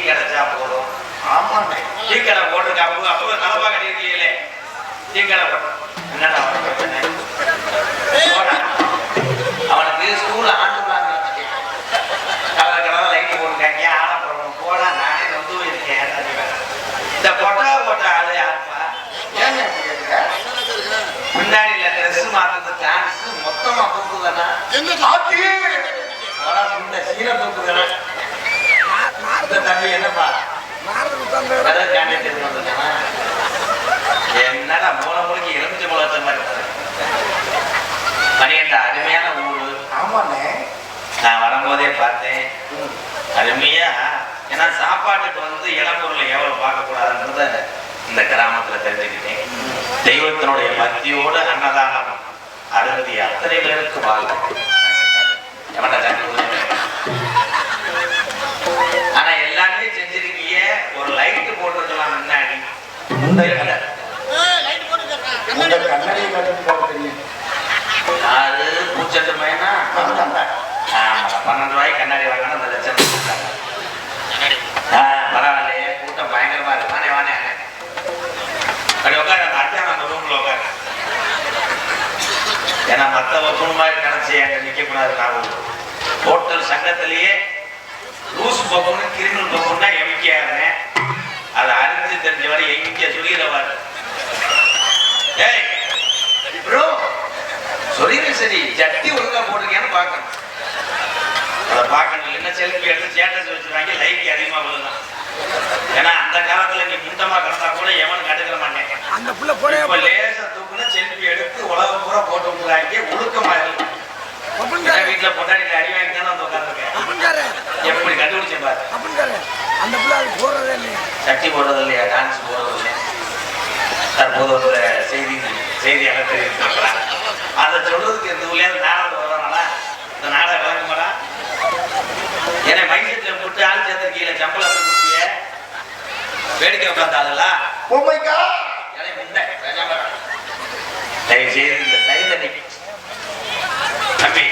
கிடைச்சா போதும் ஆமாண்ணே. டீ கடை போட்டுருக்க. அப்போ அப்போ தலைப்பா கட்டியிருக்கீங்களே டீ கடை போட்டு என்னடா. அவனுக்கு ஸ்கூல்ல ஆண்டு கலர் கலர் லைட் போட்டுருக்காங்க. ஆட போடணும் போடா நானே வந்து இருக்கேன் இந்த பொட்டா போட்ட ஆளு யாருப்பா? முன்னாடியில ட்ரெஸ் மாத்துறது சான்ஸ் மொத்தமா தூக்குதானா தூக்குதானா இந்த தம்பி என்னப்பா? என்னடா மூல மூலிக்கு எலுமிச்சை மூல வச்ச மாதிரி. மணியண்டா அருமையான ஊரு. ஆமாண்ணே. நான் வரும்போதே பார்த்தேன். அருமையா. ஏன்னா சாப்பாட்டுக்கு வந்து இளம்பொருளை எவ்வளவு பார்க்கக்கூடாதுன்றத இந்த கிராமத்துல தெரிஞ்சுக்கிட்டேன். தெய்வத்தினுடைய பக்தியோடு அன்னதானம் அருந்தி அத்தனை பேருக்கு வாழ்க்கை யாரு? பூச்சட்டு பன்னெண்டு ரூபாய்க்கு கண்ணாடி அந்த லட்சம். ஆ, பரவாயில்லையே. கூட்டம் பயங்கரமா இருக்கு. வானே வானே அப்படி உட்காரு. அந்த அட்டன் அந்த ரூம்ல உட்காரு. ஏன்னா மத்த ஒப்பன் மாதிரி நினைச்சு அங்க நிக்க கூடாது நான் ஒரு ஹோட்டல் சங்கத்திலேயே லூஸ் பக்கம்னு கிரிமினல் பக்கம்னா எம்கே இருந்தேன் தெரிஞ்ச வரை எங்க சொல்லிடுவாரு ஏய் ப்ரோ சொல்லிடுறேன் சரி. ஜட்டி ஒழுங்கா போட்டிருக்கேன்னு பார்க்கணும். அதை பார்க்கணும். இல்லைன்னா செல்ஃபி எடுத்து ஸ்டேட்டஸ் வச்சிருவாங்க. லைக் அதிகமா விழுதான் ஏன்னா அந்த காலத்துல நீ முண்டமா கிடந்தா கூட எவனும் கண்டுக்கிற மாட்டேன். அந்த புள்ள போறே இப்ப லேசா தூக்குனா செல்ஃபி எடுத்து உலகம் பூரா போட்டு விட்டுறாங்க. ஒழுக்கமா இருக்கு. அப்படின்றாரு வீட்டுல பொட்டாடிக்கு அடி வாங்கி தானே வந்து உட்காந்துருக்கேன் அப்படின்றாரு எப்படி கண்டுபிடிச்சேன் பாரு அப்படின்றாரு அந்த புள்ள அது இல்லையா. சட்டி போடுறது இல்லையா? டான்ஸ் போடுறது இல்லையா? தற்போது ஒரு செய்தி செய்தியாளர் தெரிவித்திருக்கிறார் அதை சொல்றதுக்கு இந்த ஊர்ல நாடகம் வர்றனால இந்த நாடகம் விளங்குமாடா ஏன்னா மைசெட்ல போட்டு ஆள் சேர்த்து கீழே சம்பளம் கொடுப்பிய. வேடிக்கை உட்காந்தாளா Oh my God! தயவு செய்து இந்த சைதனை தம்பி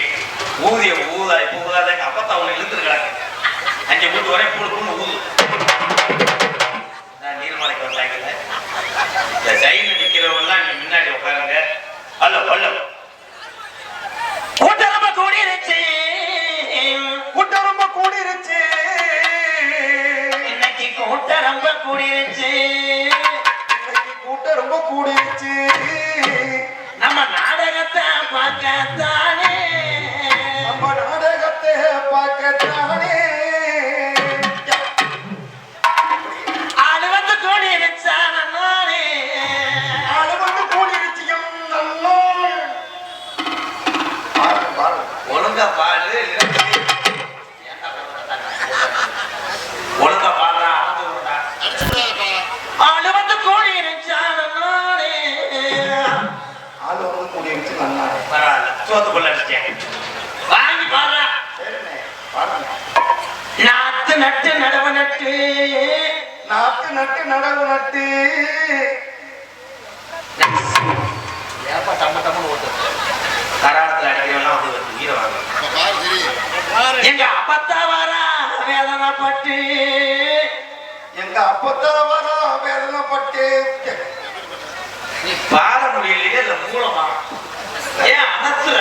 ஊதிய ஊதா இப்ப ஊதாத அப்பத்தான் அவனை இழுத்துட்டு அங்கே ஊத்து வரேன் ஊது. நான் நீர்மலைக்கு வந்தாங்கல்ல. இந்த சைடுல நிக்கிறவங்கலாம் இங்க முன்னாடி உட்காருங்க. அல்ல அல்ல. கூட்டரம்ப கூடிருச்சு. கூட்டம் ரொம்ப கூடிருச்சு. இன்னைக்கு கூட்டரம்ப கூடிருச்சு. நடவு நட்டு ஏப்பா டம்ம டம்மு ஓட்டு கராரத்தில் அடிக்கிறவெல்லாம் வந்து வந்து உயிரை வாங்க எங்க அப்பத்தா வரா வேதனைப்பட்டு? எங்க அப்பத்தா வர வேதனைப்பட்டு? நீ பாட முடியலையே இல்ல மூலமா? ஏன் அனத்துல?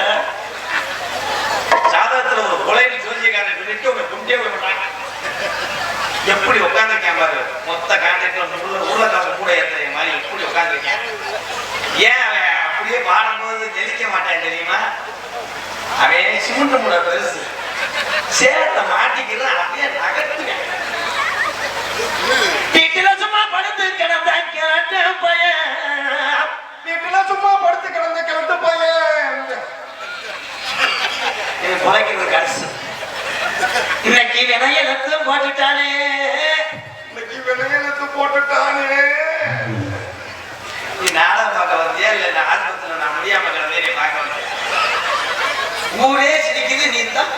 சாதகத்துல ஒரு கொலைன்னு சொல்லிட்டு உங்க கும்பிட்டே விட மாட்டாங்க எப்படி உட்காந்துருக்கேன் பாரு. மொத்த கான்ட்ராக்டர் உள்ள உருளைக்காக கூட ஏற்றுற மாதிரி எப்படி உட்காந்துருக்கேன் ஏன் அவன் அப்படியே பாடும்போது ஜெயிக்க மாட்டான் தெரியுமா? அவன் சிமெண்ட் மூட பெருசு. சேரத்தை மாட்டிக்கிறான் அப்படியே நகர்த்துவேன். வீட்டுல சும்மா படுத்து கிடந்த கிழட்டு பையன். வீட்டுல சும்மா படுத்து கிடந்த கிழட்டு பையன். இது குலைக்கிறது கடைசி. இன்னைக்கு வினையெழுத்து போட்டுட்டானே. இன்னைக்கு விளையாட்டு போட்டுட்டானே. நீ நாடகம் பார்க்க வந்தியா? இல்ல இந்த ஆஸ்பத்திரியில நான் முடியாம கிடந்தே நீ பார்க்க வந்தியா? ஊரே சிரிக்குது நீ தான்.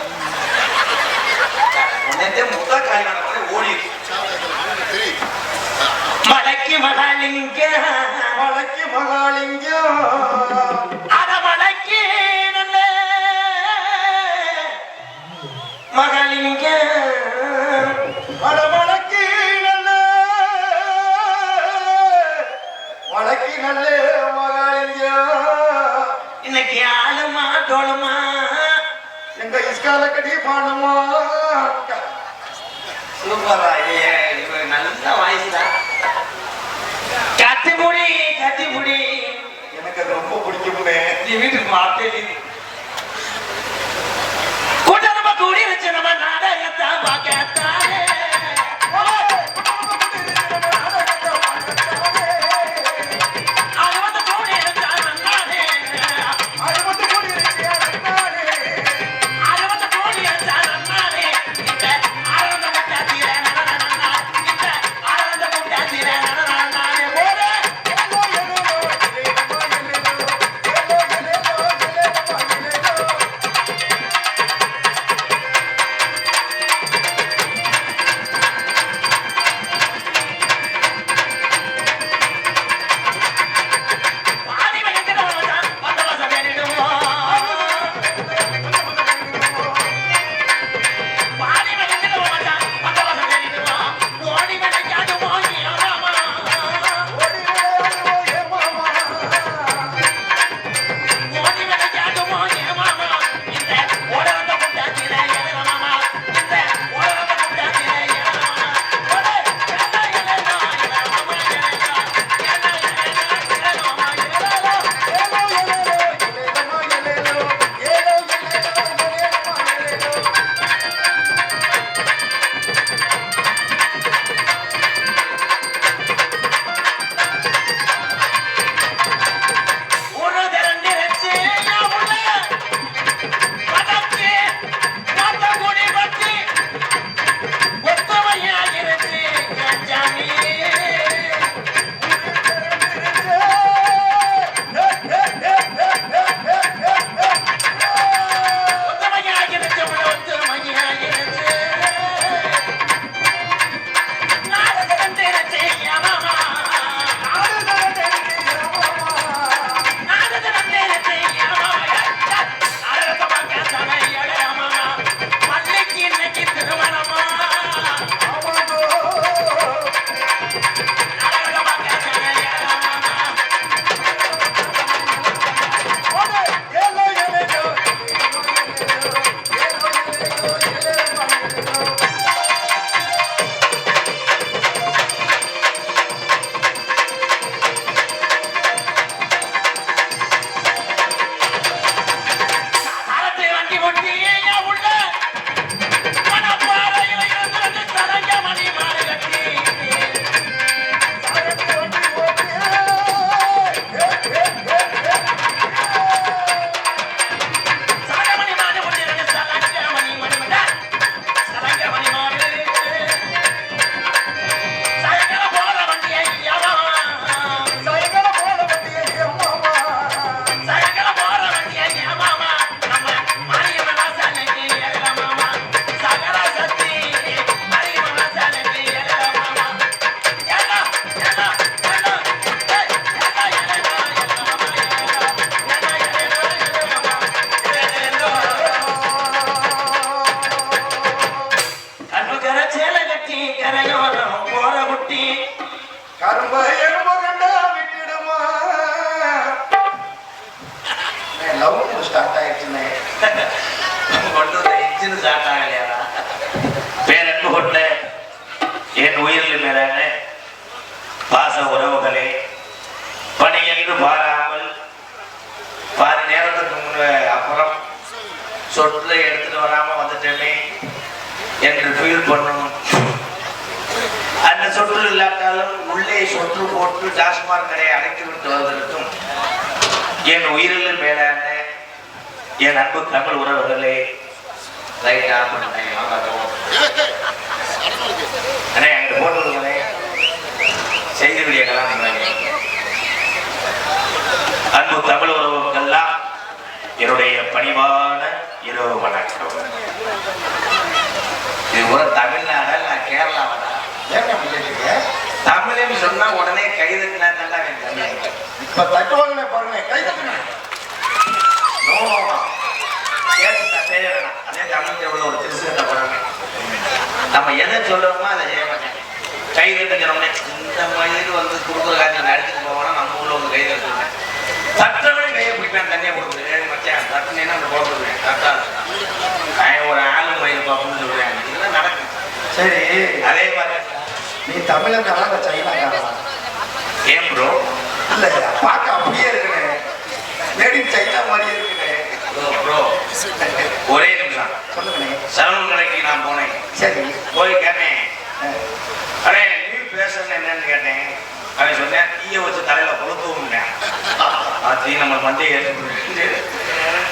மனமா சூப்பரா இவன் நல்ல வாய்ஸ்டா. எனக்கு அது ரொம்ப பிடிக்குமே நீ வீட்டுக்கு மாட்டேன் கூட்டணமா கூடி வச்சு நம்ம நாடகத்தான் பார்க்கத்தான் என் அன்பு தமிழ் உறவுகளே அண்ணே எங்கிட்ட போட்டு விடுங்களே அன்பு தமிழ் உறவுக்கெல்லாம் என்னுடைய பணிவான இரவு வணக்கம். இது ஒரு தமிழ்நாடு நான் கேரளாவடா தமிழ்னு சொன்னா உடனே கைதட்டினா தான் இப்ப தட்டுவாங்களே பாருங்க கைதட்டினா நம்ம எதை சொல்றோமோ அதை செய்ய மாட்டேன். கை கட்டுக்கிறோம்னே இந்த மாதிரி வந்து கொடுக்குற காட்சி நடத்திட்டு போவோம்னா நம்ம ஊர்ல வந்து கை கட்டுறேன் சட்டமே கையை பிடிப்பேன் தனியாக கொடுக்குறேன் மச்சான் சட்டனா அந்த போட்டுருவேன் கரெக்டாக நான் ஒரு ஆளு மயில் பார்ப்போம்னு சொல்றேன். இதெல்லாம் நடக்கும். சரி. அதே மாதிரி நீ தமிழனால சைனாக்காரா ஏன் ப்ரோ இல்லை பார்க்க அப்படியே இருக்கிறேன் லேடி இன் ஒரே நிமிஷம். சரவணன் கடைக்கு நான் போனேன். சரி. போய் கேட்டேன். அடே நீ பேசுறது என்னன்னு கேட்டேன். அவன் சொன்னேன் தீய வச்சு தலையில கொளுத்துவோம்னேன் தீ நம்ம மண்டையை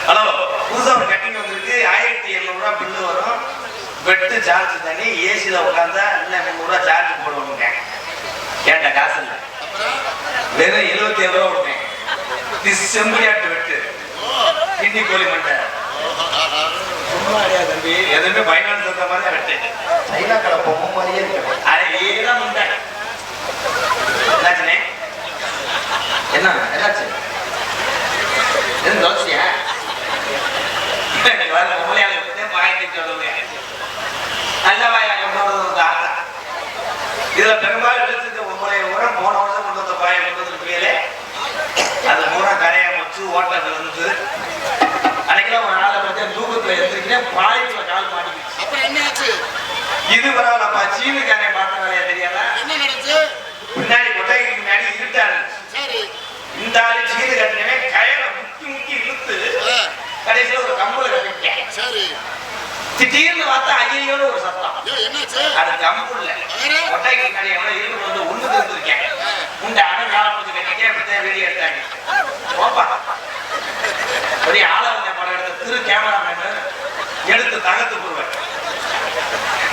ஹலோ புதுசா ஒரு கட்டிங் வந்திருக்கு. ஆயிரத்தி எழுநூறுவா பில்லு வரும். பெட்டு சார்ஜ் தண்ணி ஏசியில் உட்காந்தா இன்னும் முந்நூறுவா சார்ஜ் போடுவோம்ங்க கேட்ட காசு இல்லை. வெறும் எழுபத்தி ஏழு ரூபா இது செம்பியாட்டு வெட்டு. கிண்டி கோழி மண்டை. தம்பி? எதுவுமே பைனான்ஸ் தந்த மாதிரி தான் வெட்டு சைனா கடை பொம்மை மாதிரியே இருக்கு. அரை ஏதான் உண்டை என்னாச்சுனே? என்ன என்னாச்சு? எதுவும் தோசியா பொம்பளையாளை பத்தி நல்ல வாயா இதுல பெரும்பாலும் எடுத்துட்டு பொம்பளை உரம் போன வருஷம் கொண்டு வந்த பாயை கொண்டு வந்துருப்பீங்களே அது பூரா கரையா வச்சு ஓட்ட விழுந்து அன்னைக்கெல்லாம் ஒரு நாளை பத்தி தூக்கத்துல எடுத்துக்கிட்டேன் பாயத்துல கால் மாட்டிக்கிச்சு அப்புறம் என்ன ஆச்சு இது பரவாயில்லப்பா சீனுக்காரே பார்த்த வேலையா தெரியல என்ன நடந்துச்சு? பின்னாடி கொட்டைக்கு முன்னாடி இருட்டா இருந்துச்சு சரி. இந்த ஆளு சீனு கட்டினவே கயலை முக்கி முக்கி இழுத்து கடைசியில ஒரு கம்புல கட்டிட்டேன் சரி. திடீர்னு பார்த்தா ஐயோன்னு ஒரு சத்தம். அது கம்பு இல்ல கொட்டைக்கு முன்னாடி எவ்வளோ இருந்து வந்து ஒண்ணு இருந்திருக்கேன் உண்ட அணு காலப்பூச்சி கட்டிட்டே இப்பதான் வெளியே எடுத்தாங்க. ஓப்பா பெரிய ஆள வந்த படம் எடுத்த திரு கேமராமேன் எடுத்து தகத்து போடுவேன்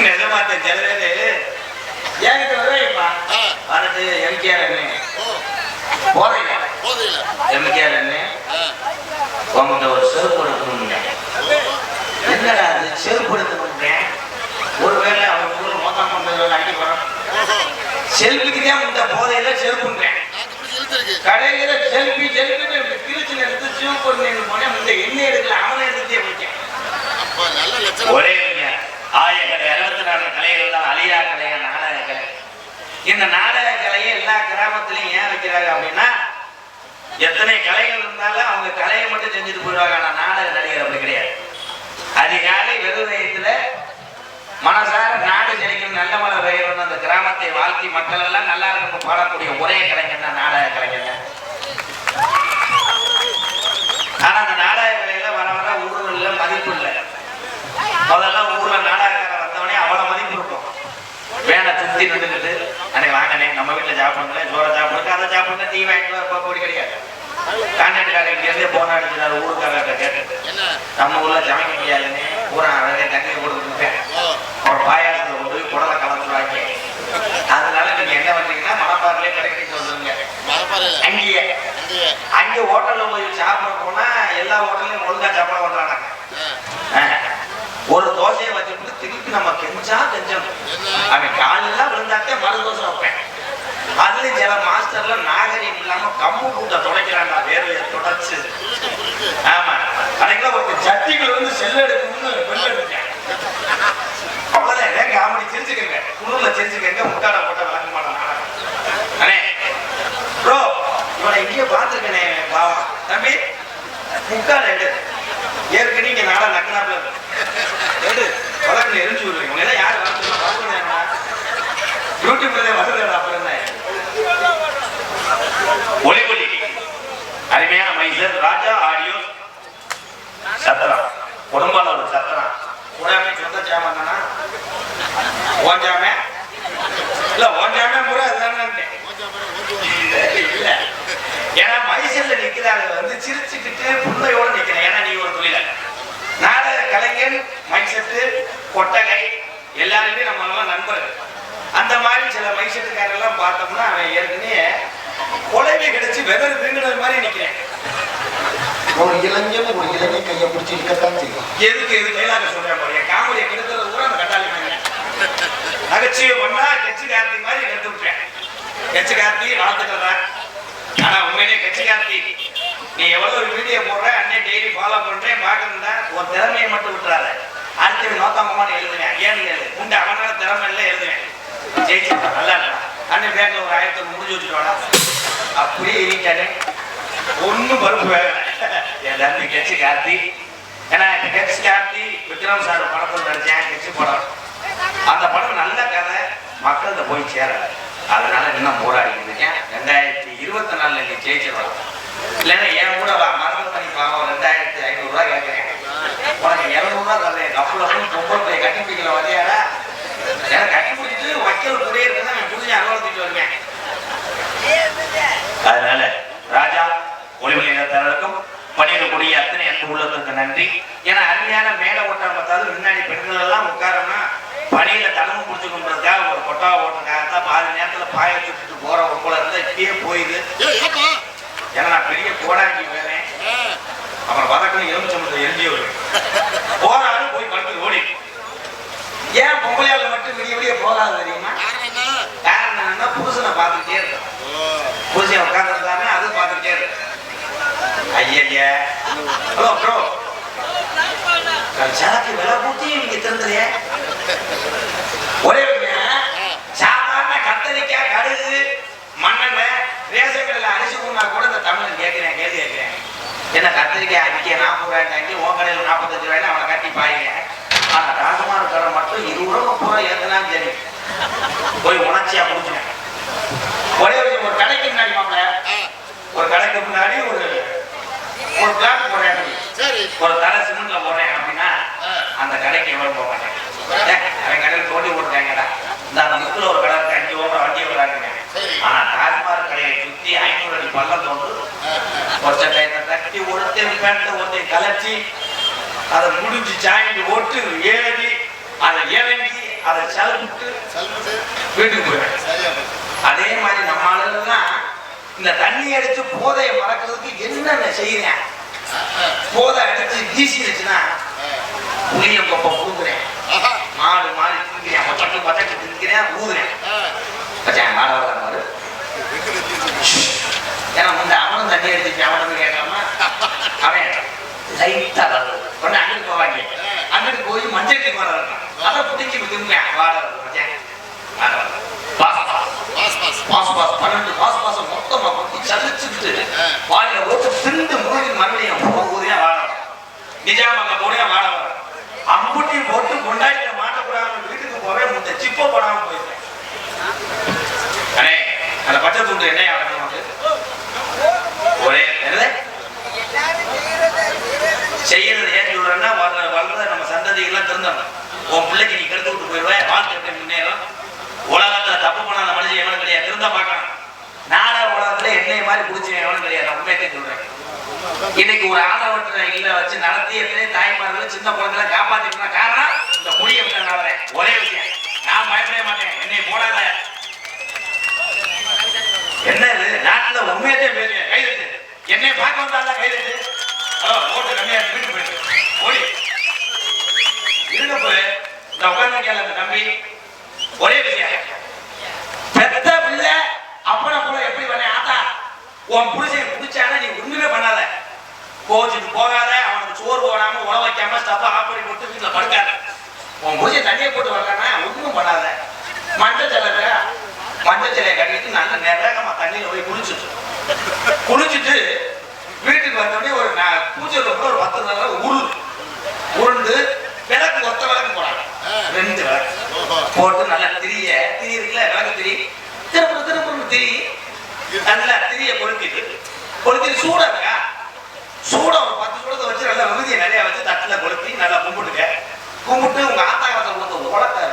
நிஜமாத்த ஜெலவேலு என்கிட்ட வருவேப்பா ஆ, வந்துட்டு எம்கேஆர் அண்ணே போதையில. எம்கேஆர் அண்ணே உங்கள்கிட்ட ஒரு செருப்பு எடுக்கணுங்க ஓ, என்னடா அது செருப்பு ஒருவேளை ஊர்ல மொத்தம் கொண்டு அடி செல்ஃபிக்கு தான் இந்த போதையில செருப்புன்றேன் கடையில செல்ஃபி செல்ஃபி திருச்சி எடுத்து சிவ பொண்ணு போனேன். இந்த எண்ணெய் எடுக்கல அவனை எடுத்துட்டே ஒரே கலைகள் தான் அழியா கலையா நாடக கலை இந்த நாடக கலையை எல்லா கிராமத்திலையும் ஏன் வைக்கிறாங்க அப்படின்னா எத்தனை கலைகள் இருந்தாலும் அவங்க கலையை மட்டும் செஞ்சுட்டு போயிடுவாங்க. ஆனால் நாடக நடிகர் அப்படி கிடையாது. அதிகாலை வெறுதயத்துல மனசார நாடு ஜெயிக்கணும் நல்ல மழை பெய்யணும்னு அந்த கிராமத்தை வாழ்த்தி மக்கள் எல்லாம் நல்லா இருக்கும் பாடக்கூடிய ஒரே கலைஞர் தான் நாடக கலைஞர் ஆனா அந்த நாடக கலையில வர வர ஊர்ல மதிப்பு இல்லை. முதல்ல ஊர்ல நாடக வந்தவனே அவ்வளவு மதிப்பு இருக்கும் வேனை சுத்தி நின்றுக்கிட்டு அண்ணே வாங்கண்ணே நம்ம வீட்டுல சாப்பிடுங்களேன் ஜோரம் சாப்பிடுங்க அதை சாப்பிடுங்க டீ வாங்கிட்டு போக போடி கிடையாது கான்ட்ராக்ட் இங்க இருந்தே போன அடிச்சுட்டாரு ஊருக்காரர்கிட்ட கேட்டு என்ன நம்ம ஊர்ல சமைக்க முடியாதுன்னு பூரா அழகே தண்ணியை கொடுத்துருக்கேன் ஓ ஒரு பாயாசத்தை கொண்டு போய் குடலை கலந்துருவாங்க அதனால நீங்க என்ன பண்றீங்கன்னா மணப்பாறையிலே கடைக்கு வந்துருங்க மரப்பாறையில அங்கேயே அங்கேயே அங்க ஹோட்டல்ல போய் சாப்பிட போனா எல்லா ஹோட்டல்லையும் ஒழுங்கா சாப்பிட பண்றாங்க ஆ, ஒரு தோசையை வச்சுட்டு திருப்பி நம்ம கெஞ்சா கெஞ்சணும் அவன் காலெல்லாம் விழுந்தாத்தே மறு தோசை வைப்பேன் அதுலயும் சில மாஸ்டர்ல நாகரிகம் இல்லாம கம்பு கூட்ட துடைக்கிறான்டா வேர்வையை தொடச்சு. ஆமா. அன்னைக்கெல்லாம் ஒரு சட்டிகள் வந்து செல் எடுக்கணும்னு பெல் எடுத்தேன் அவ்வளவுதான். ஏன் காமெடி சிரிச்சுக்கங்க. குளிர்ல சிரிச்சுக்கங்க. முட்டாட போட்ட விளக்க மாட்டான் அண்ணே. ப்ரோ இவனை இங்கேயே பார்த்துருக்கனே பாவம் தம்பி முக்கால் எடு. ஏற்கனவே இங்க நாடா நக்கனாப்ல எடு. வழக்கில் எரிஞ்சு விடுவீங்க உங்களை யார் வளர்த்து யூடியூப்ல வசதி அப்புறம் அருமையான மைசர் ராஜா ஆடியோ சத்திரம் உடம்பால ஒரு சத்திரம் கூடாமே சொந்த சாமான் ஓஞ்சாமே இல்ல ஓஞ்சாமே முறை அதுதானே இல்ல. ஏன்னா மைசூர்ல நிக்கிறாங்க வந்து சிரிச்சுக்கிட்டு புண்மையோட நிக்கிறேன். ஏன்னா நீ ஒரு தொழிலாளர் நாடக கலைஞர் மைசெட்டு கொட்டகை எல்லாருமே நம்ம நண்பர்கள். அந்த மாதிரி சில மைசெட்டுக்காரெல்லாம் பார்த்தோம்னா அவன் ஏற்கனவே குலைவை கிடைச்சு வெதர் வீங்கினது மாதிரி நிக்கிறேன் ஒரு இளைஞன் ஒரு இளைஞன் கையை பிடிச்சி இருக்கத்தான் செய்யும். எதுக்கு எது மேலாக சொல்றேன் பாருங்க காமெடியை கெடுக்கிறது கூட அந்த கட்டாளி நகைச்சுவை பண்ணா கட்சி கார்த்தி மாதிரி கெடுத்து விட்டேன். கட்சி கார்த்தி வாழ்த்துக்கிறேன் ஆனா உண்மையிலே கட்சி கார்த்தி நீ எவ்வளவு வீடியோ போடுற அண்ணே டெய்லி ஃபாலோ பண்றேன் பாக்குறா உன் திறமையை மட்டும் விட்டுறாத. அடுத்தது நோக்காமமான எழுதுவேன் ஏன்னு கேளு உண்டு அவனால திறமை இல்லை எழுதுவேன் ஜெயிச்சு நல்லா அண்ணன் பேங்க்ல ஒரு ஆயிரத்தி முடிஞ்சு வச்சுட்டு வாடா. அப்படியே இருக்கானே ஒண்ணும் பருப்பு வேகல என் தம்பி கட்சி கார்த்தி. ஏன்னா இந்த கட்சி கார்த்தி விக்ரம் சார் படத்தில் நடிச்சேன் கட்சி படம்? அந்த படம் நல்ல கதை. மக்கள்கிட்ட போய் சேரல. அதனால இன்னும் போராடிக்கிட்டு இருக்கேன். ரெண்டாயிரத்தி இருபத்தி நாலுல நீ ஜெயிச்சிடலாம். இல்லைன்னா என் கூட வா. மரணம் பண்ணி பாவம். ரெண்டாயிரத்தி ஐநூறு கேட்குறேன். உனக்கு இரநூறுவா தரல கப்பல போய் பொம்பளை போய் கட்டி பிடிக்கல வரையாடா எனக்கு கட்டி பிடிச்சிட்டு வக்கீல் கூட நான் புரிஞ்சு அனுபவத்துக்கு வருவேன் அதனால ராஜா ஒளிமொழி நேரத்தாளருக்கும் பணியிடக்கூடிய அத்தனை அன்பு உள்ளதற்கு நன்றி. ஏன்னா அருமையான மேல ஓட்டம் பார்த்தாலும் முன்னாடி பெண்கள் எல்லாம் உட்காரம்னா பணியில தலைமை பிடிச்சுக்கொண்டதுக்காக ஒரு கொட்டா ஓட்டுறதுக்காகத்தான் பாதி நேரத்துல பாய சுட்டுட்டு போற ஒரு போல இருந்தா இப்பயே போயிது. ஏன்னா நான் பெரிய கோடாங்கி வேறேன் அப்புறம் வதக்கணும் எலுமிச்சம்பளத்தை எரிஞ்சி வரும் போறாரு போய் படுத்து ஓடி. ஏன் பொம்பளையால மட்டும் விடிய விடிய போகாது தெரியுமா? காரணம் என்ன? புருஷனை பார்த்துக்கிட்டே இருக்கும் ஓ, புருஷன் அது பார்த்துட்டே இருக்கு ஐயா ஹலோ ப்ரோ சாக்கு விலை கூட்டி நீங்க திறந்துறிய ஒரே சாதாரண கத்தரிக்காய் கடுகு மண்ணெண்ணெய் ரேஷன் கடையில் அரிசி கொண்டா கூட இந்த தமிழ் கேட்கிறேன் கேள்வி கேட்கிறேன். என்ன கத்திரிக்காய் அடிக்க நாற்பது ரூபாய் தாங்கி உன் கடையில் நாற்பத்தஞ்சு ரூபாய்னு அவனை கட்டி பாருங்க. ஆனா ராஜமார் கடை மட்டும் இருபது ரூபா முப்பது ரூபாய் ஏத்தனாலும் சரி. போய் உணர்ச்சியா குடிச்சுனேன் ஒரே ஒரு ஒரு கடைக்கு முன்னாடி மாப்பிள்ள ஆ, ஒரு கடைக்கு முன்னாடி ஒரு ஒரு பிளாட் போடுறேன் ஒரு தலை சிமெண்ட்ல போடுறேன் அப்படின்னா. அந்த கடைக்கு எவ்வளவு போக மாட்டேன் ஏய், அவன் கடையில் தோண்டி போட்டுருக்காங்கடா இந்த அந்த முக்கில் ஒரு கடை இருக்கு அஞ்சு ஓடுற வண்டி. ஆனா டாஸ்மாக் கடையை சுத்தி ஐநூறு அடி பள்ளம். ஒருத்த டைத்தை தட்டி ஒருத்தன் பேண்ட ஒருத்தன் கலச்சி அதை முடிஞ்சு ஜாயிண்ட் ஓட்டு ஏறி அதை இறங்கி அதை சலுப்பிட்டு வீட்டுக்கு போயிடும் அதே மாதிரி நம்ம ஆளுலாம் இந்த தண்ணி அடிச்சு போதையை மறக்கிறதுக்கு என்னென்ன செய்யறேன்? போதை அடிச்சு வீசிடுச்சுன்னா ஆ. புளிய கொப்பை பூக்குறேன் மாடு மாடு திங்கிறேன் பச்சட்டு பச்சட்டு திங்கிறேன் ஊதுறேன். ஆ. மாடு வர மாடு. ஏன்னா முந்த அவனும் தண்ணி அடிச்சு அவனும் கேட்காம அவன் லைட்டா உடனே அங்கிட்டு போவாங்க அங்கிட்டு போய் மஞ்சள் வர இருக்கான் அதை புடிச்சு திரும்பேன் வாட பாஸ் பன்னெண்டு பாஸ் பாஸ் மொத்தமா கொட்டி சலிச்சுட்டு ஆ. வாயில திண்டு மூடி மறுபடியும் ஊதியா வாட வரும் நிஜாமங்க போனே வாட வரும் அம்புட்டி போட்டு கொண்டாடிட்ட மாட்டக்கூடாது வீட்டுக்கு போவே முத்த சிப்ப போடாம போயிருக்கேன் அண்ணே அந்த பச்சை துண்டு என்ன ஆகணும் நமக்கு ஒரே என்னது? செய்யறது ஏன் சொல்றேன்னா வர்ற வளர்ற நம்ம சந்ததிகள்லாம் திருந்தணும் உன் பிள்ளைக்கு நீ கெடுத்து விட்டு போயிடுவேன் வாழ்க்கை எப்படி முன்னேறும் உலகத்துல தப்பு பண்ணாத மனுஷன் எவனும் கிடையாது திருந்த பார்க்கணும் நாடக உலகத்துல என்னைய மாதிரி பிடிச்ச எவனும் கிடையாது நான் உண்மையத்தை சொல்றேன் இன்னைக்கு ஒரு ஆதரவற்ற இல்ல வச்சு நடத்தி எத்தனை தாய்மார்களை சின்ன குழந்தைகளை காப்பாத்திட்டு காரணம் இந்த முடிய விட்டனால ஒரே விஷயம். நான் பயப்படவே மாட்டேன். என்னை போடாத. என்ன இது? நாட்டுல உண்மையத்தை பேசுங்க கைது என்னை பார்க்க வந்தால கைது ஓட்டு கம்மியா வீட்டு வீட்டுக்கு போயிட்டு ஓடி. இருங்க போய் இந்த உட்கார்ந்து கேள அந்த தம்பி. ஒரே விஷயம். பெத்த பிள்ளை அப்பன போல எப்படி பண்ண ஆத்தா உன் புருஷன் பிடிச்சானா நீ ஒண்ணுமே பண்ணாத. கோச்சுட்டு போகாத அவனுக்கு சோறு போடாம உணவு வைக்காம ஸ்டப்ப ஆஃப் போட்டு வீட்டுல படுக்காத. உன் புருஷன் தண்ணியை போட்டு வரலன்னா ஒன்றும் பண்ணாத. மஞ்சள் சிலை மஞ்சள் சிலையை கட்டிட்டு நல்ல நிறகமா தண்ணியில போய் குளிச்சுட்டு. குளிச்சுட்டு வீட்டுக்கு வந்தோடனே ஒரு நா- கூட ஒரு பத்து நாள் உருள் உருண்டு விளக்கு ஒத்த விளக்கு போடாங்க ரெண்டு விளக்கு. போட்டு நல்லா திரிய திரி இருக்குல்ல விளக்கு திரி. திருப்பூர் திருப்பூர் திரி. நல்லா திரிய கொளுத்திட்டு. கொளுத்திட்டு சூடா இருக்கா? சூட ஒரு பத்து சூடத்தை வச்சு நல்லா விபதியை நிறைய வச்சு தட்டில் கொளுத்தி நல்லா கும்பிட்டுக்க. கும்பிட்டு உங்க ஆத்தாயத்தை கொடுத்த உலக்கை.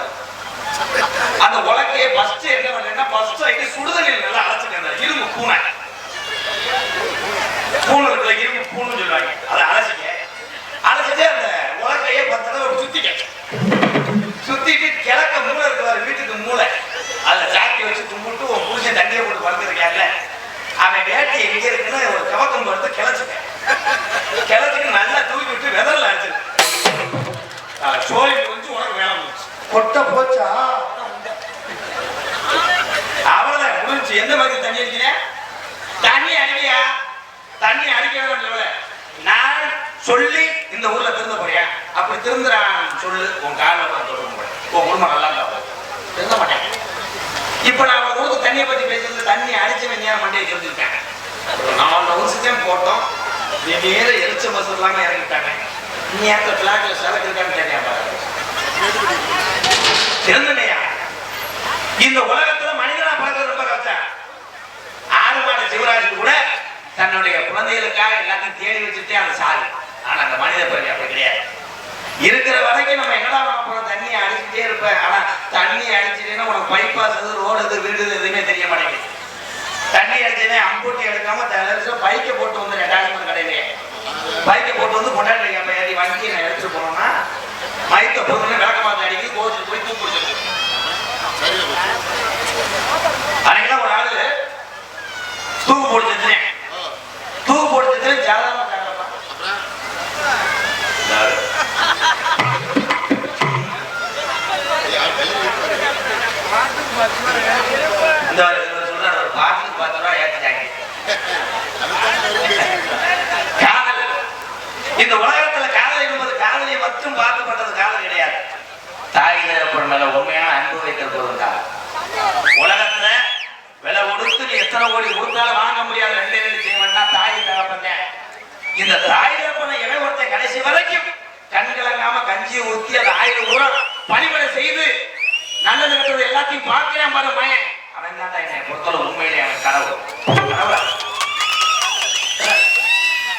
அந்த உலக்கையை ஃபர்ஸ்ட் என்ன பண்ணேன்னா ஃபர்ஸ்ட் ஐட்டு சுடுதண்ணியில் நல்லா அழைச்சிட்டு அந்த இரும்பு பூனை. பூனை இருக்குல்ல இரும்பு பூன்னு சொல்லுவாங்க. அதை அழைச்சிக்க அழைச்சிட்டு அந்த உலக்கையை பத்து தடவை சுத்திக்க. சுத்திட்டு கிழக்க மூளை இருக்குவாரு வீட்டுக்கு மூளை. அதை சாக்கி வச்சு கும்பிட்டு உன் புருஷன் தண்ணியை போட்டு படுத்துருக்காருல அவன் வேட்டை எங்கே இருக்குன்னு ஒரு கவக்கம் எடுத்து கிளச்சுக்க. கிளச்சுக்கு நல்லா தூக்கி விட்டு வெதர்ல அடிச்சு. சோழி முடிஞ்சு உனக்கு வேலை முடிச்சு கொட்டை போச்சா? அவ்வளவுதான் முடிஞ்சு எந்த மாதிரி தண்ணி அடிக்கிறேன் தண்ணி அடிக்கியா தண்ணி அடிக்கவே வேண்டியவள நான் சொல்லி இந்த ஊர்ல திருந்த போறியா? அப்படி திருந்துறான் சொல்லு. உன் காலில் நான் தொடர்பு உன் குடும்பம் நல்லா இருந்தா. திருந்த மாட்டேன். இப்ப நான் அவன் ஊருக்கு தண்ணியை பத்தி பேசுறது தண்ணி அடிச்சு வெஞ்சான மண்டையை தெரிஞ்சுருக்கேன் நாலு வருஷத்தையும் போட்டோம். திடீர்னு எரிச்ச மசூர் இல்லாம இறங்கிட்டாங்க. நீ அந்த பிளாக்ல சரக்கு இருக்கான்னு தெரியாம தெரிந்தனையா? இந்த உலகத்துல மனிதனா பார்க்கறது ரொம்ப கஷ்டம். ஆறுமான சிவராஜ் கூட தன்னுடைய குழந்தைகளுக்காக எல்லாத்தையும் தேடி வச்சுட்டே அந்த சாரு ஆனா அந்த மனித பிறகு அப்படி கிடையாது. இருக்கிற வரைக்கும் நம்ம என்னடா பண்ண போறோம்? தண்ணி அடிச்சுட்டே இருப்பேன். ஆனா தண்ணி அடிச்சுட்டேன்னா உனக்கு பைபாஸ் ரோடு எது வீடு எதுவுமே தெரிய மாட்டேங்குது. தண்ணி அடிச்சதே அம்பூட்டி எடுக்காம தலைவர் பைக்கை போட்டு வந்து ரெண்டாயிரம் கடையிலே. பைக்கை போட்டு வந்து கொண்டாடி அப்ப ஏறி வண்டி நான் எடுத்துட்டு போனோம்னா மைக்க போட்டு விளக்க பார்த்து அடிக்கி கோச்சுட்டு போய் தூக்கு பிடிச்சிருக்கு சரியா போச்சு. அன்னைக்கெல்லாம் ஒரு ஆளு தூக்கு போட்டு ஆ, தூக்கு போட்டு ஜாதகமா காரணமா அப்புறம் யார் கையில் வைப்பாரு? பாட்டுக்கு பத்து ரூபா ஏற்றி இந்த ஒரு இவர் சொல்றாரு ஒரு பாட்டுக்கு பத்து ரூபா ஏற்றிட்டாங்க அதுதான் எல்லாரும் பேசிக்கிறாங்க. காதல் இந்த உலகத்துல காதல் என்பது காதலை மட்டும் பார்த்து பண்றது காதல் கிடையாது தாய் தகப்பன் மேல உண்மையான அன்பு வைத்திருப்பது காதல் உலகத்துல விலை கொடுத்து நீ எத்தனை கோடி கொடுத்தாலும் வாங்க முடியாது ரெண்டே ரெண்டு செய்வன்னா தாய் தகப்பன். இந்த தாய் தகப்பனை இடம் ஒருத்த கடைசி வரைக்கும் கண்கலங்காம கஞ்சியை ஊத்தி அந்த ஆயிரம் ஊரம் பணிபடை செய்து நல்லது கட்டுறது எல்லாத்தையும் பார்க்கிறேன் பாரு மயன். அவன் தான் என்னை பொறுத்தளவு உண்மையிலே அவன் கடவுள். கடவுள்?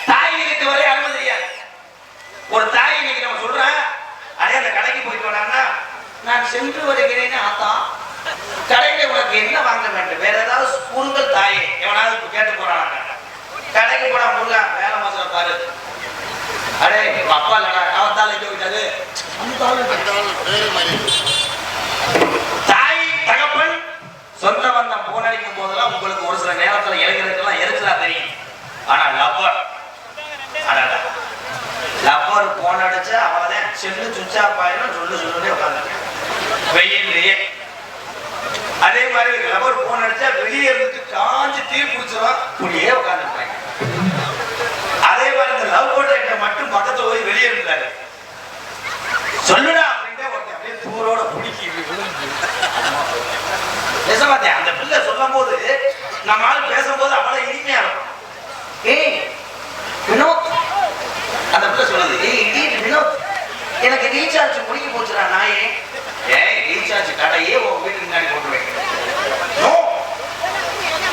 தாய் வீட்டுக்கு வரை அனுமதி தெரியாது ஒரு தாய் இன்னைக்கு நம்ம சொல்றேன் அதே அந்த கடைக்கு போயிட்டு வராங்கன்னா நான் சென்று வருகிறேன்னு ஆத்தா கடையில உனக்கு என்ன வாங்க வேண்டும் வேற ஏதாவது கூறுங்கள் தாயே எவனாவது கேட்டு போறாங்க கடைக்கு போனா முருகா வேலை மாசம் பாரு அடே உங்க அப்பா இல்லடா அவத்தால இங்க விட்டாரு அந்த ஆள் பேரே மாறிடுச்சு. தாய் தகப்பன் சொந்த பந்தம் போனடிக்கும் போதெல்லாம் உங்களுக்கு ஒரு சில நேரத்துல இளைஞருக்கெல்லாம் எரிச்சலா தெரியும் ஆனா லவ்வர் அடடா லவ்வர் போன் அடிச்சா அவதான் செல்லு சுவிட்ச் ஆஃப் ஆயிரும் சொல்லு சொல்லுனே உட்காந்துருக்கேன் வெயில்லையே அதே மாதிரி லவ்வர் போன் அடிச்சா வெளியே இருந்துட்டு காஞ்சு தீ பிடிச்சிடும் இப்படியே உட்காந்துருப்பாங்க அதே மாதிரி இந்த லவ் போட்ட மட்டும் பக்கத்துல போய் வெளியே இருந்தாரு சொல்லுடா அப்படின்ட்டு ஒருத்தன் அப்படியே தூரோட பிடிக்கி விழுந்து பார்த்தேன் அந்த பிள்ளை சொல்லும் போது நம்ம ஆள் பேசும்போது அவ்வளவு இனிமையா இருக்கும். ஏய் வினோத். அந்த பிள்ளை சொல்லுது ஏய் இடியட் வினோத். எனக்கு ரீசார்ஜ் முடிக்க போச்சுடா நாயே. ஏய் ரீசார்ஜ் கடையே உன் வீட்டுக்கு முன்னாடி போட்டு வைக்கிறேன்.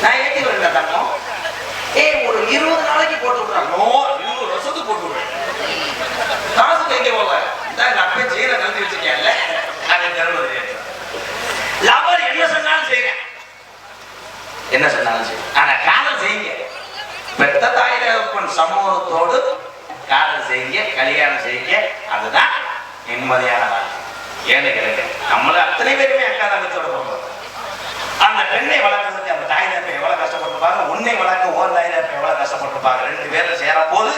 நான் ஏத்தி வரேன் தங்கம். ஏய் ஒரு இருபது நாளைக்கு போட்டு விடுறான் நோ இருபது வருஷத்துக்கு போட்டு விடுறேன். காசு கைக்க போகல. இந்த அப்பே ஜீரை கலந்து வச்சிருக்கேன்ல அதை தருவது லவர் என்ன சொன்னாலும் செய்றேன் என்ன சொன்னாலும் சரி. ஆனா காதல் செய்யுங்க. பெத்த தாய் சமூகத்தோடு காதல் செய்யுங்க கல்யாணம் செய்யுங்க. அதுதான் நிம்மதியான வாழ்க்கை. ஏன்னு கேளுங்க நம்மள அத்தனை பேருமே அக்கா தங்கத்தோட போகிறோம் அந்த பெண்ணை வளர்க்கறதுக்கு அந்த தாய் தகப்பன் எவ்வளவு கஷ்டப்பட்டிருப்பாங்க உன்னை வளர்க்க ஓர் தாய் தகப்பன் எவ்வளவு கஷ்டப்பட்டிருப்பாங்க ரெண்டு பேரும் சேரும் போது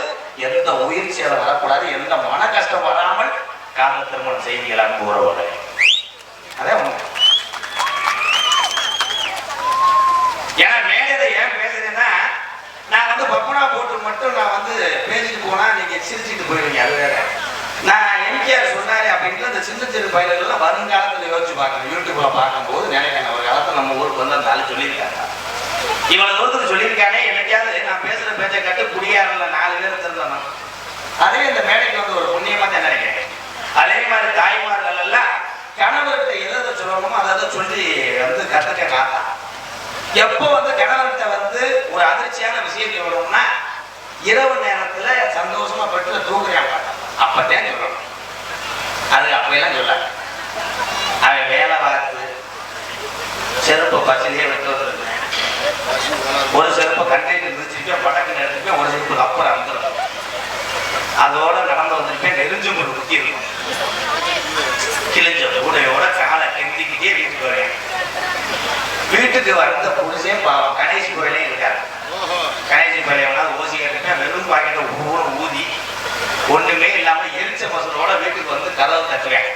எந்த உயிர் சேதம் வரக்கூடாது எந்த மன கஷ்டம் வராமல் காதல் திருமணம் செய்வீங்களான்னு கூறவில்லை அதே உண்மை ஏன்னா மேடையில ஏன் பேசுறேன்னா நான் வந்து பப்பனா போட்டு மட்டும் நான் வந்து பேசிட்டு போனா நீங்க சிரிச்சுட்டு போயிருவீங்க அது வேற. நான் எம்ஜிஆர் சொன்னாரு அப்படின்ட்டு அந்த சின்ன சின்ன பயிலர்கள்லாம் வருங்காலத்துல யோசிச்சு பார்க்கணும். யூடியூப்ல பார்க்கும்போது நினைக்கிறேன் ஒரு காலத்துல நம்ம ஊருக்கு வந்து அந்த ஆள் சொல்லியிருக்காங்க இவ்வளவு தூரத்துக்கு சொல்லியிருக்கானே என்னைக்காவது நான் பேசுற பேச்சை கட்டு குடியாரில் நாலு பேர் திருந்தணும் அதே இந்த மேடைக்கு வந்து ஒரு புண்ணியமா தான் நினைக்கிறேன். அதே மாதிரி தாய்மார்கள் எல்லாம் கணவர்கிட்ட எதை சொல்லணுமோ அதை சொல்லி வந்து கத்துக்க காத்தான் எப்போ வந்து கணவர்கிட்ட வந்து ஒரு அதிர்ச்சியான விஷயம் சொல்லணும்னா இரவு நேரத்துல சந்தோஷமா பெட்டில் தூங்குறாங்க அப்பதான் சொல்லணும் அது அப்பெல்லாம் சொல்ல அவன் வேலை பார்த்து செருப்பு பச்சிலேயே விட்டு வந்துருக்கேன் ஒரு செருப்பு கண்டைக்கு மிதிச்சிருப்பேன் படக்கு எடுத்துப்பேன் ஒரு செருப்பு அப்புறம் வந்துடும் அதோட நடந்து வந்திருப்பேன். நெருஞ்சு ஒரு குத்தி இருக்கும். கிழிஞ்ச உடையோட காலை கெந்திக்கிட்டே வீட்டுக்கு வரேன் வீட்டுக்கு வந்த புருஷன் பாவம். கணேஷ் கோயிலே இருக்காரு ஓஹோ கணேஷ் கோயில ஓசி கட்டுமே வெறும் பாக்கெட்டை ஊரும் ஊதி ஒண்ணுமே இல்லாம எரிச்ச பசனோட வீட்டுக்கு வந்து கதவை தட்டுவேன்.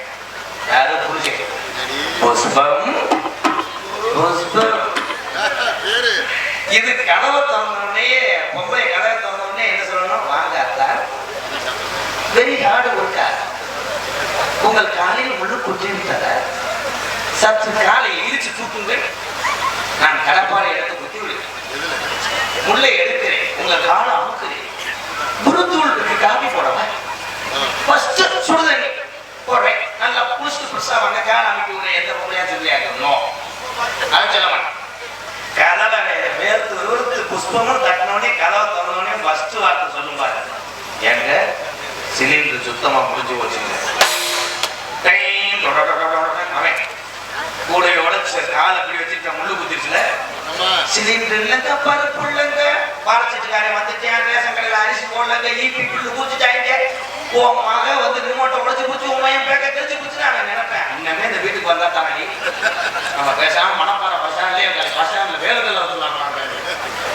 யாரும் புரிஞ்சு புஷ்பம் புஷ்பம். இது கதவை திறந்தோடனே பொம்பளை கதவை திறந்தோடனே என்ன சொல்லணும்? வாங்க அத்தா. வெரி ஹார்டு ஒர்க்கா உங்கள் காலையில் முழு குத்திவிட்டத சற்று காலை இடிச்சு தூக்குங்கள். நான் கடப்பாறை எடுத்து குத்தி விடுவேன் முல்லை எடுக்கிறேன். உங்கள் காலை அமுக்குறேன் குருத்தூள் காபி போடவன் ஃபர்ஸ்ட் சுடுதண்ணி. போடுறேன். நல்லா புதுசா வாங்க. காலை அமைக்க விடுறேன் எந்த பொருளையா சொல்லியாக்கணும் அது சொல்ல மாட்டேன். கதவை வேர்த்து விறுவிறுத்து புஷ்பமும் தட்டினோடனே கதவை திறந்தோடனே ஃபர்ஸ்ட் வார்த்தை சொல்லும் பாரு. எங்க சிலிண்டர் சுத்தமா முடிஞ்சு போச்சுங்க. டைம். டொடடொடடொடன்னு அவன் கூடையை உடச்சு காலை அப்படி வச்சுட்டு முள்ளு குத்திருச்சுல? சிலிண்டர் இல்லைங்க பருப்பு இல்லைங்க. பாலச்சிட்டுக்காரன் வந்துட்டேன் ரேஷன் கடையில் அரிசி போடலங்க ஈபி பில்லு பூச்சிட்டாங்க உன் மக வந்து ரிமோட்டை உடச்சு பூச்சி உன் மையம் பேக்க தெரிச்சு பூச்சி நான் நினைப்பேன். இன்னமே இந்த வீட்டுக்கு வந்தா தானே நம்ம பேசாம மனப்பாறை பஸ் ஸ்டாண்ட்லயே பஸ் ஸ்டாண்ட்ல வேலைகள் வந்துடலாம்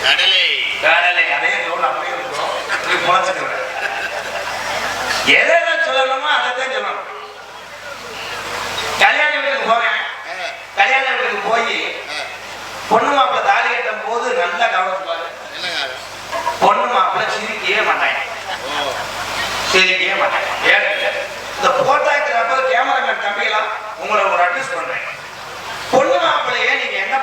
கடலை. வேலை அதே ரோல் அப்படியே இருக்கும். இப்படி முளைச்சுக்கிறேன் எதை எதை சொல்லணுமோ அதை தான் சொல்லணும். கல்யாண வீட்டுக்கு போறேன் ஆ, கல்யாண வீட்டுக்கு போய். பொண்ணு மாப்பிள்ளை தாலி கட்டும் போது நல்லா கவனிப்பாரு என்னங்க பொண்ணு மாப்பிள்ள சிரிக்கவே மாட்டாங்க சிரிக்கவே மாட்டாங்க ஏன்னு இல்ல. இந்த போட்டோகிராஃபர் கேமராமேன் தம்பியெல்லாம் உங்களை ஒரு அட்வைஸ் பண்றேன் பொண்ணு மாப்பிள்ளைய நீங்க என்ன